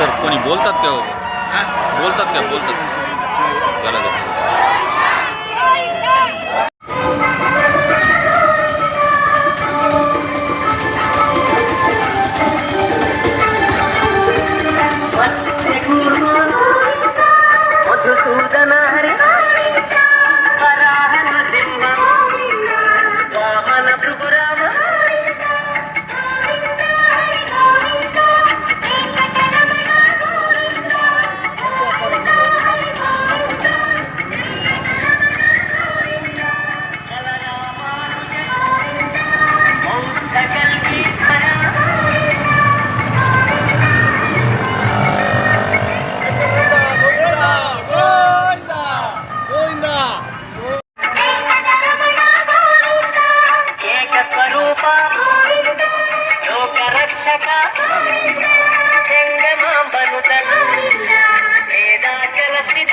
Sir कोणी बोलतात का हो? बोलतात का? बोलतात. झालं రూప లోకరక్షక జంగమాంబను తన వేదాచల స్థిత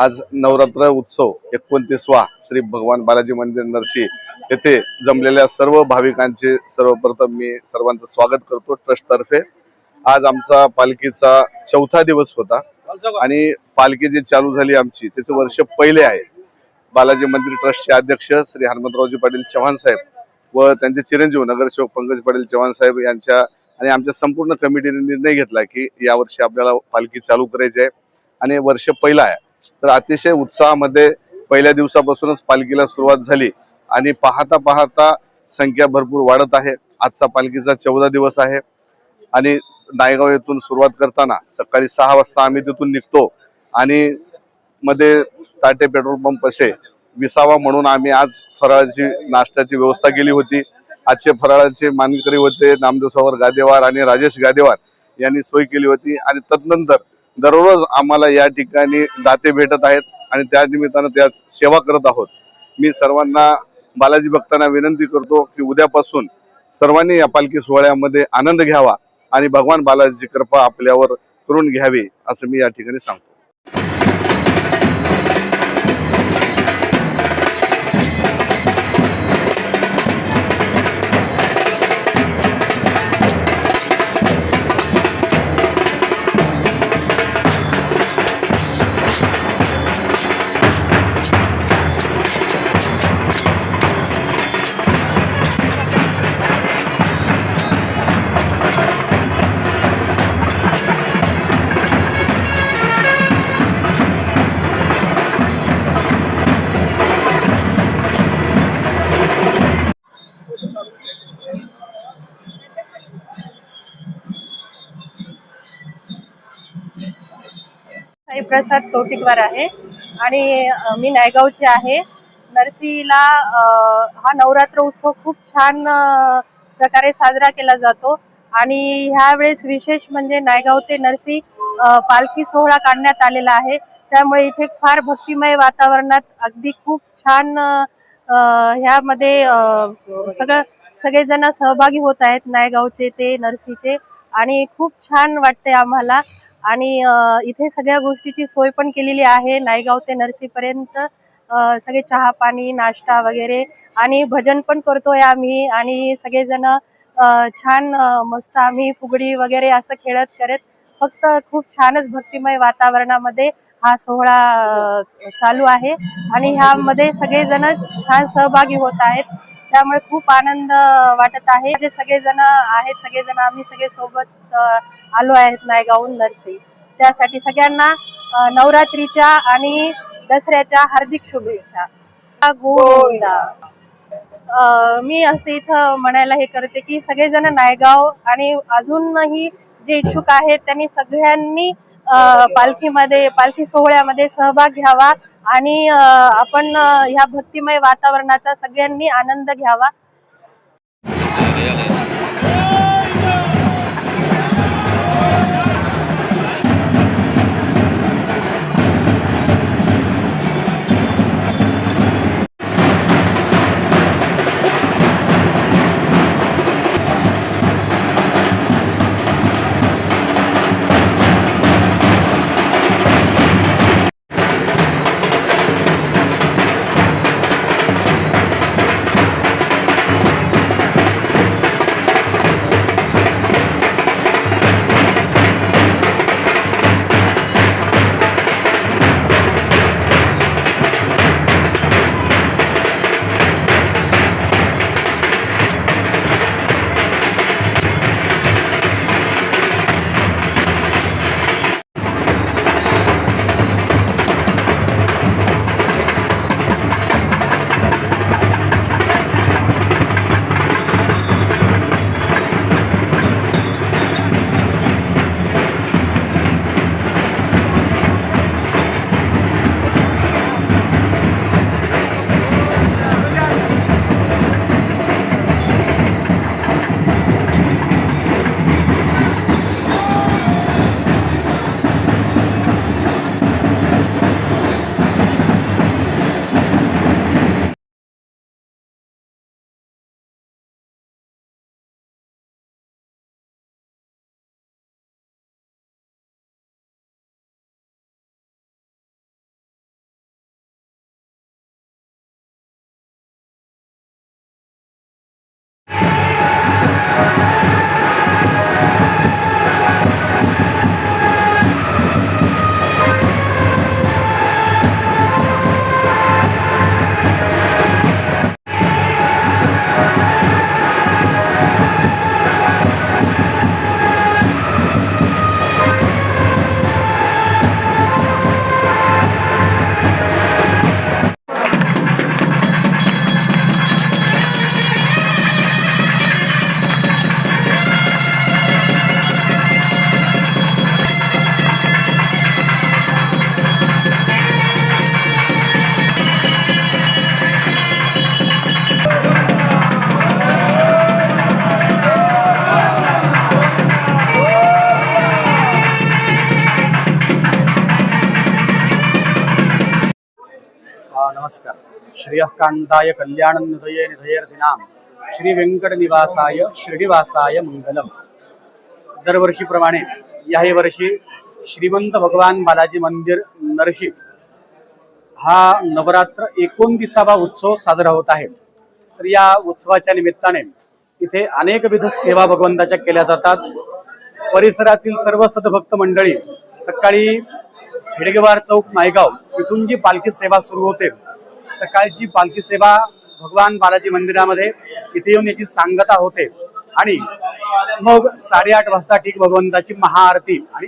आज नवरात्र उत्सव एकोणतीसवा श्री भगवान बालाजी मंदिर नरसी येथे जमलेल्या सर्व भाविकांचे सर्वप्रथम मी सर्वांचं स्वागत करतो ट्रस्ट तर्फे. आज आमचा पालखीचा चौथा दिवस होता आणि पालखी जी चालू झाली आमची त्याचं वर्ष पहिले आहे. बालाजी मंदिर ट्रस्टचे अध्यक्ष श्री हनुमंतरावजी पाटील चव्हाण साहेब व त्यांचे चिरंजीव नगरसेवक पंकज पाटील चव्हाण साहेब यांच्या आणि आमच्या संपूर्ण कमिटीने निर्णय घेतला की यावर्षी आपल्याला पालखी चालू करायची आहे आणि वर्ष पहिला आहे. तर अतिशय उत्साहामध्ये पहिल्या दिवसापासूनच पालखीला सुरुवात झाली. आणि पाहता पाहता संख्या भरपूर वाढत आहे. आजचा पालखीचा चौदा दिवस आहे. आणि नायगाव येथून सुरुवात करताना सकाळी सहा वाजता आम्ही तिथून निघतो. आणि मध्ये ताटे पेट्रोल पंप असे विसावा म्हणून आम्ही आज फराळाची नाश्त्याची व्यवस्था केली होती. आजचे फराळाचे मानकरी होते नामदेव सावर गादेवार आणि राजेश गादेवार यांनी सोय केली होती. आणि तदनंतर दररोज आम्हाला या ठिकाणी दाते भेटत आहेत आणि त्या निमित्तानं त्या सेवा करत आहोत. मी सर्वांना बालाजी भक्तांना विनंती करतो की उद्यापासून सर्वांनी या पालखी सोहळ्यामध्ये आनंद घ्यावा आणि भगवान बालाजीची कृपा आपल्यावर करून घ्यावी असं मी या ठिकाणी सांगतो. प्रसाद कौटिकवार आहे. आणि मी नायगावची आहे. नरसीला हा नवरात्र उत्सव खूप छान प्रकारे साजरा केला जातो. आणि ह्यावेळेस विशेष म्हणजे नायगाव ते नरसी पालखी सोहळा काढण्यात आलेला आहे. त्यामुळे इथे फार भक्तिमय वातावरणात अगदी खूप छान ह्यामध्ये सगळं सगळेजण सहभागी होत आहेत नायगावचे ते नरसीचे आणि खूप छान वाटते आम्हाला. आणि इथे सगळ्या गोष्टीची सोय पण केलेली आहे. नायगाव ते नरसीपर्यंत सगळे चहा पाणी नाश्ता वगैरे आणि भजन पण करतोय आम्ही आणि सगळेजण छान मस्त आम्ही फुगडी वगैरे असं खेळत करत फक्त खूप छानच भक्तिमय वातावरणामध्ये हा सोहळा चालू आहे आणि ह्यामध्ये सगळेजण छान सहभागी होत आहेत. त्यामुळे खूप आनंद वाटत आहे. जे सगळेजण आहेत सगळेजण आम्ही सगळे सोबत आलो आहेत नायगावहून नरसी. त्यासाठी सगळ्यांना नवरात्रीच्या आणि दसऱ्याच्या हार्दिक शुभेच्छा. गोविंदा. मी असे इथं म्हणायला हे करते की सगळेजण नायगाव आणि अजूनही जे इच्छुक आहेत त्यांनी सगळ्यांनी पालखीमध्ये पालखी सोहळ्यामध्ये सहभाग घ्यावा आणि आपण ह्या भक्तिमय वातावरणाचा सगळ्यांनी आनंद घ्यावा. नमस्कार कल्याण निधये निधयर्थिनाम श्री व्यंकट निवासाय श्रीनिवासाय मंगलम दरवर्षीप्रमाणे याही वर्षी श्रीमंत भगवान बालाजी मंदिर नरशी हा नवरात्र एकोणतीसावा उत्सव साजरा होत आहे. तर या उत्सवाच्या निमित्ताने इथे अनेकविध सेवा भगवंताच्या केल्या जातात. परिसरातील सर्व सदभक्त मंडळी सकाळी हेडगेवार चौक नायगाव इथून जी पालखी सेवा सुरू होते सकाळची पालखी सेवा भगवान बालाजी मंदिरामध्ये इथे येऊन याची सांगता होते. आणि मग साडेआठ वाजता ठीक भगवंताची महाआरती आणि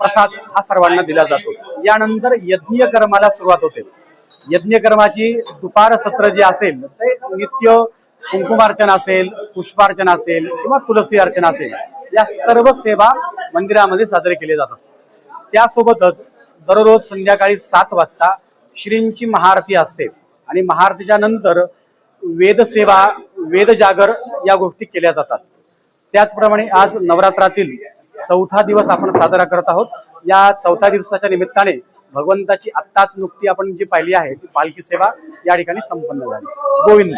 प्रसाद हा सर्वांना दिला जातो. यानंतर यज्ञ कर्माला सुरुवात होते. यज्ञकर्माची दुपार सत्र जे असेल ते नित्य कुंकुमार्चन असेल पुष्पार्चन असेल किंवा तुलसी अर्चन असेल या सर्व सेवा मंदिरामध्ये साजरे केले जातात. त्यासोबतच दररोज संध्याकाळी सात वाजता श्रींची महाआरती असते. आणि महाआरतीच्या नंतर वेदसेवा वेदजागर या गोष्टी केल्या जातात. त्याचप्रमाणे आज नवरात्रातील चौथा दिवस आपण साजरा करत आहोत. या चौथ्या दिवसाच्या निमित्ताने भगवंताची आत्ताच नुकती आपण जी पाहिली आहे ती पालखी सेवा या ठिकाणी संपन्न झाली. गोविंद.